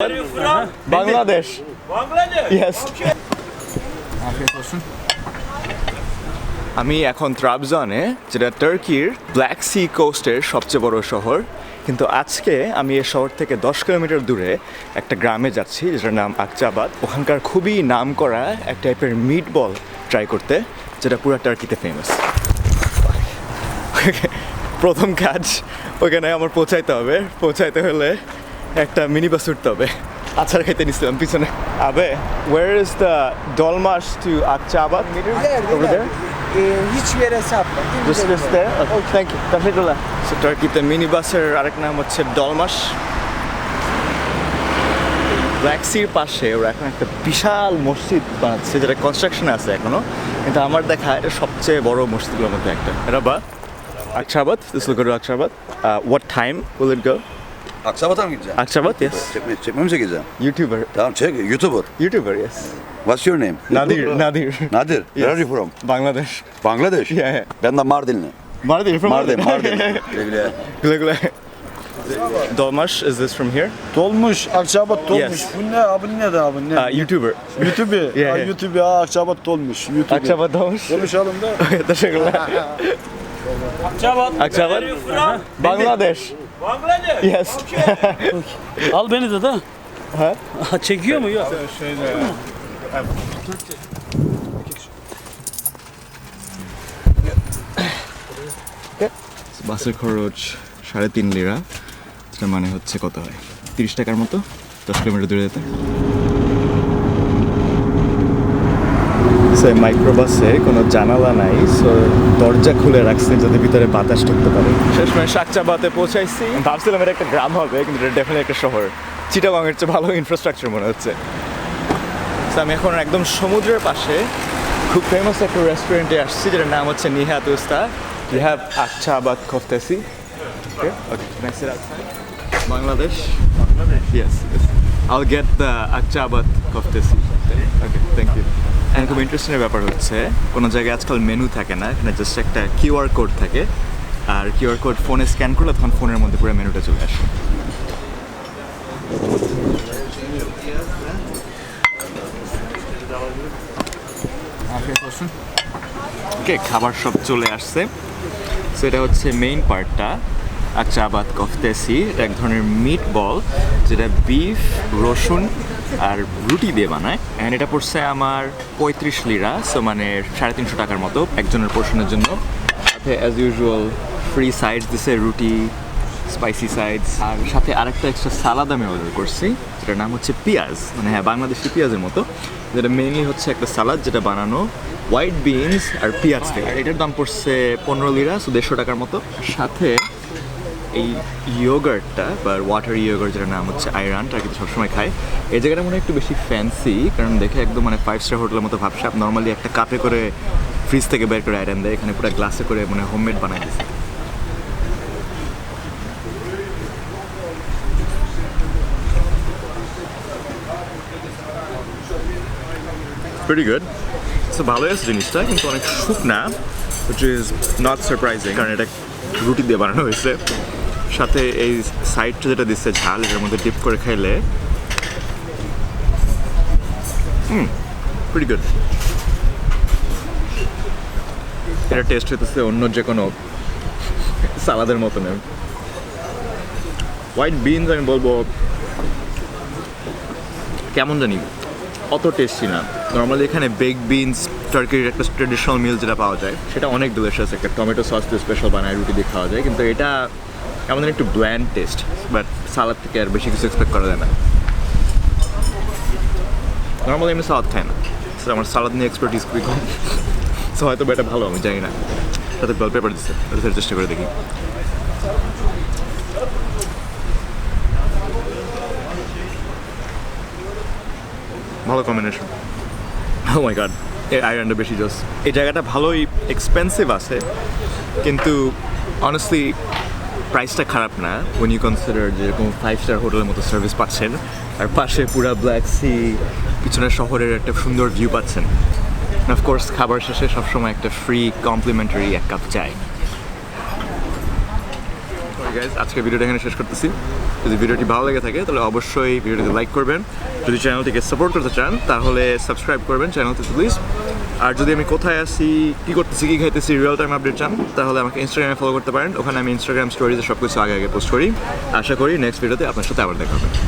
Where are you from? Bangladesh. Bangladesh? Yes. Okay. আমি এখন ত্রাবজনে যেটা টার্কির ব্ল্যাক সি কোস্টের সবচেয়ে বড় শহর কিন্তু আজকে আমি এই শহর থেকে দশ কিলোমিটার দূরে একটা গ্রামে যাচ্ছি যেটার নাম আকচাবাদ ওখানকার খুবই নাম করা এক টাইপের মিট বল ট্রাই করতে যেটা পুরো টার্কিতে ফেমাস প্রথম কাজ ওখানে আমার পৌঁছাইতে হবে পৌঁছাইতে হলে একটা মিনি বাস উঠতে হবে। আচ্ছা খাইতে নিছিলাম পিছনে। আবে ওয়ার ইজ দ্য ডলমাস টু আচ্ছাবাদ থ্যাংক ইউ কাফিকুল্লাহ সো টার্কিতে মিনি বাসের আরেক নাম হচ্ছে ডলমাস ব্ল্যাকসির পাশে ওরা এখন একটা বিশাল মসজিদ বানাচ্ছে যেটা কনস্ট্রাকশনে আছে এখনও। কিন্তু আমার দেখা এটা সবচেয়ে বড় মসজিদগুলোর মধ্যে একটা। রাবা Akcaabat this look Akcaabat what time will it go Aksabat'a mı gideceğim? Akçabat yes. Çekme, çekmemize gideceğim. YouTuber. Tamam çek. YouTuber. YouTuber yes. What's your name? Nadir. Nadir. Nadir. Where are you from? Bangladesh. Bangladesh? Yeah. yeah. Ben de Mardinli. Mardin from Mardin. Mardin. Güle güle. Güle güle. Dolmash, is this from here? Dolmuş, Akçabat dolmuş. Yes. Bu ne abi ne de abi ne? Uh, YouTuber. YouTube. Yeah, ah, yeah. YouTube ya ah, Akçabat dolmuş. YouTube. Akçabat dolmuş. Konuşalım da. Teşekkürler. Akçabat. Akçabat. Bangladeş. Bangladesh? Yes. Okay. Al beni de da. Ha? Çekiyor mu? Yok. বাসের খরচ সাড়ে তিন লিরা সেটা মানে হচ্ছে কত হয় তিরিশ টাকার মতো দশ কিলোমিটার দূরে যেতে মাইক্রোবাসে কোনো জানালা নাই সো দরজা খুলে রাখছে যাতে ভিতরে বাতাস ঢুকতে পারে। শেষমেশ শাকচাবাতে পৌঁছাইছি। ভাবছিলাম এটা একটা গ্রাম হবে কিন্তু এটা ডেফিনেটলি একটা শহর। চিটাগংয়ের চেয়ে ভালো ইনফ্রাস্ট্রাকচার মনে হচ্ছে। So, আমি এখন একদম সমুদ্রের পাশে খুব ফেমাস একটা রেস্টুরেন্টে আসছি যেটার নাম হচ্ছে Nihat Usta you have Akcaabat কফতেসি okay okay Bangladesh Bangladesh? Yes I'll get the কফতেসি okay thank and খুব ইন্টারেস্টিং ব্যাপার হচ্ছে কোনো জায়গায় আজকাল মেনু থাকে না এখানে জাস্ট একটা কিউআর কোড থাকে। আর কিউআর কোড ফোনে স্ক্যান করলে তখন ফোনের মধ্যে পুরো মেনুটা চলে আসে। ওকে খাবার সব চলে আসছে। সো এটা হচ্ছে মেইন পার্টটা আচ্ছা আবাদ কফতেসি এটা এক ধরনের মিট বল যেটা বিফ রসুন আর রুটি দিয়ে বানায়। অ্যান্ড এটা পড়ছে আমার পঁয়ত্রিশ লিরা সো মানে সাড়ে তিনশো টাকার মতো একজনের পোর্শনের জন্য। সাথে অ্যাজ ইউজুয়াল ফ্রি সাইডস দিছে, রুটি স্পাইসি সাইডস আর সাথে আরেকটা এক্সট্রা সালাদ আমি অর্ডার করছি, যেটার নাম হচ্ছে পেঁয়াজ। মানে হ্যাঁ বাংলাদেশি পেঁয়াজের মতো। যেটা মেইনলি হচ্ছে একটা সালাদ যেটা বানানো হোয়াইট বিনস আর পেঁয়াজ থেকে এটার দাম পড়ছে পনেরো লিরা সো দেড়শো টাকার মতো। সাথে এই ইয়োগার্টটা বা ওয়াটার ইয়োগার্ট যেটা নাম হচ্ছে আয়রন কিন্তু সবসময় খায়। এই জায়গাটা মনে হয় একটু বেশি ফ্যান্সি কারণ দেখে একদম মানে ফাইভ স্টার হোটেলের মতো ভাবসাব নর্মালি একটা কাপে করে ফ্রিজ থেকে বের করে আয়রন দেয়, এখানে পুরো গ্লাসে করে মানে হোমমেড বানাই দিচ্ছে pretty good. সো ভালোই আছে জিনিসটা, কিন্তু অনেক শুকনা, which ইজ নট surprising কারণ এটা রুটি দিয়ে বানানো হয়েছে। সাথে এই সাইডটা যেটা দিচ্ছে ঝাল, এটার মধ্যে ডিপ করে খাইলে, হুম এটা টেস্ট হইতেছে অন্য যে কোনো সালাদের মতো নেই হোয়াইট বিনস আমি বলব, কেমন জানি অত টেস্টি না। নর্মালি এখানে বেগ বিনস টার্কির একটা ট্রেডিশনাল মিল যেটা পাওয়া যায়, সেটা অনেক ডিলিশিয়াস একটা টমেটো সস দিয়ে স্পেশাল বানায়, রুটি দিয়ে খাওয়া যায়, কিন্তু এটা যেন একটু ব্ল্যান্ড টেস্ট বাট সালাদ থেকে আর বেশি কিছু এক্সপেক্ট করা যায় না। নর্মালি আমি সালাদ খাই না। So, আমার সালাদ নিয়ে এক্সপার্টিস খুবই কম। সো হয়তো এটা ভালো আমি জানি না। সাথে বেল পেপার দিচ্ছে এটা চেষ্টা করে দেখি। ভালো কম্বিনেশন ও মাই গড এই আয়রনটা বেশি জোস। এই জায়গাটা ভালোই এক্সপেন্সিভ আছে কিন্তু অনেস্টলি প্রাইসটা খারাপ না। উইন ইউ কনসিডার যেরকম ফাইভ স্টার হোটেলের মতো সার্ভিস পাচ্ছেন আর পাশে পুরা ব্ল্যাক সি পিছনে শহরের একটা সুন্দর ভিউ পাচ্ছেন। অফকোর্স খাবার শেষে সবসময় একটা ফ্রি কমপ্লিমেন্টারি এক কাপ চাই। আজকে ভিডিওটা এখানে শেষ করতেছি। যদি ভিডিওটি ভালো লেগে থাকে, তাহলে অবশ্যই ভিডিওটিতে লাইক করবেন। যদি চ্যানেলটিকে সাপোর্ট করতে চান, তাহলে সাবস্ক্রাইব করবেন। চ্যানেলটিতে প্লিজ আর যদি আমি কোথায় আসি কী করতেছি, কী খাইতেছি রিয়েল টাইম আপডেট চান, তাহলে আমাকে ইনস্টাগ্রামে ফলো করতে পারেন। ওখানে আমি ইনস্টাগ্রাম স্টোরিতে সব কিছু আগে আগে পোস্ট করি। আশা করি নেক্সট ভিডিওতে আপনার সাথে আবার দেখা হবে।